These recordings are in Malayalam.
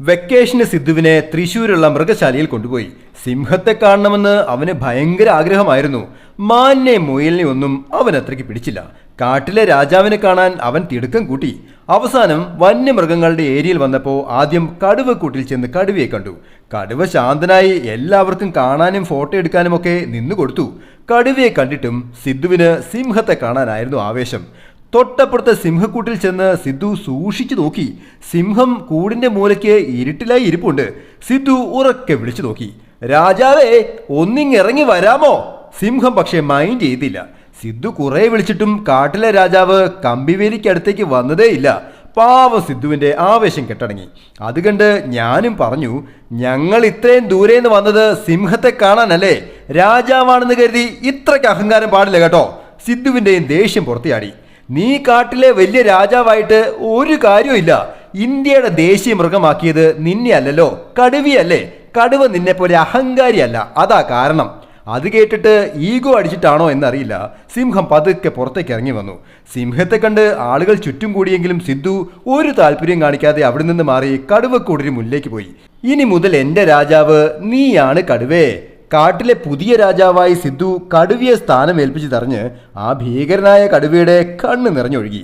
വെക്കേഷന് സിദ്ധുവിനെ തൃശൂരുള്ള മൃഗശാലയിൽ കൊണ്ടുപോയി. സിംഹത്തെ കാണണമെന്ന് അവന് ഭയങ്കര ആഗ്രഹമായിരുന്നു. മാന്നെ മുയലിനെ ഒന്നും അവൻ അത്രയ്ക്ക് പിടിച്ചില്ല. കാട്ടിലെ രാജാവിനെ കാണാൻ അവൻ തിടുക്കം കൂട്ടി. അവസാനം വന്യമൃഗങ്ങളുടെ ഏരിയയിൽ വന്നപ്പോൾ ആദ്യം കടുവക്കൂട്ടിൽ ചെന്ന് കടുവയെ കണ്ടു. കടുവ ശാന്തനായി എല്ലാവർക്കും കാണാനും ഫോട്ടോ എടുക്കാനുമൊക്കെ നിന്നു കൊടുത്തു കടുവയെ കണ്ടിട്ടും സിദ്ധുവിന് സിംഹത്തെ കാണാനായിരുന്നു ആവേശം. തൊട്ടപ്പുറത്തെ സിംഹക്കൂട്ടിൽ ചെന്ന് സിദ്ധു സൂക്ഷിച്ചു നോക്കി. സിംഹം കൂടിന്റെ മൂലയ്ക്ക് ഇരുട്ടിലായി ഇരിപ്പുണ്ട്. സിദ്ധു ഉറക്കെ വിളിച്ചു നോക്കി. രാജാവേ ഒന്നിങ്ങിറങ്ങി വരാമോ? സിംഹം പക്ഷേ മൈൻഡ് ചെയ്തില്ല. സിദ്ധു കുറെ വിളിച്ചിട്ടും കാട്ടിലെ രാജാവ് കമ്പിവേലിക്കടുത്തേക്ക് വന്നതേയില്ല പാവ സിദ്ധുവിന്റെ ആവേശം കെട്ടടങ്ങി. അത് കണ്ട് ഞാനും പറഞ്ഞു ഞങ്ങൾ ഇത്രയും ദൂരെ നിന്ന് വന്നത് സിംഹത്തെ കാണാനല്ലേ? രാജാവാണെന്ന് കരുതി ഇത്രയ്ക്ക് അഹങ്കാരം പാടില്ല കേട്ടോ. സിദ്ധുവിന്റെയും ദേഷ്യം പുറത്തിയാടി. നീ കാട്ടിലെ വലിയ രാജാവായിട്ട് ഒരു കാര്യമില്ല ഇന്ത്യയുടെ ദേശീയ മൃഗമാക്കിയത് നിന്നെ അല്ലല്ലോ. കടുവയല്ലേ. കടുവ നിന്നെ പോലെ അഹങ്കാരിയല്ല. അതാ കാരണം. അത് കേട്ടിട്ട് ഈഗോ അടിച്ചിട്ടാണോ എന്നറിയില്ല. സിംഹം പതുക്കെ പുറത്തേക്ക് ഇറങ്ങി വന്നു. സിംഹത്തെ കണ്ട് ആളുകൾ ചുറ്റും കൂടിയെങ്കിലും സിദ്ധു ഒരു താല്പര്യം കാണിക്കാതെ അവിടെ നിന്ന് മാറി കടുവക്കൂടിന് മുന്നിലേക്ക് പോയി. ഇനി മുതൽ എന്റെ രാജാവ് നീയാണ് കടുവേ. കാട്ടിലെ പുതിയ രാജാവായി സിദ്ധു കടുവയെ സ്ഥാനം ഏൽപ്പിച്ചു തറിഞ്ഞ് ആ ഭീകരനായ കടുവയുടെ കണ്ണ് നിറഞ്ഞൊഴുകി.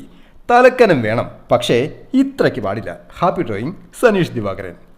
തലക്കനം വേണം പക്ഷേ ഇത്രയ്ക്ക് പാടില്ല. Happy drawing Saneesh Divakaran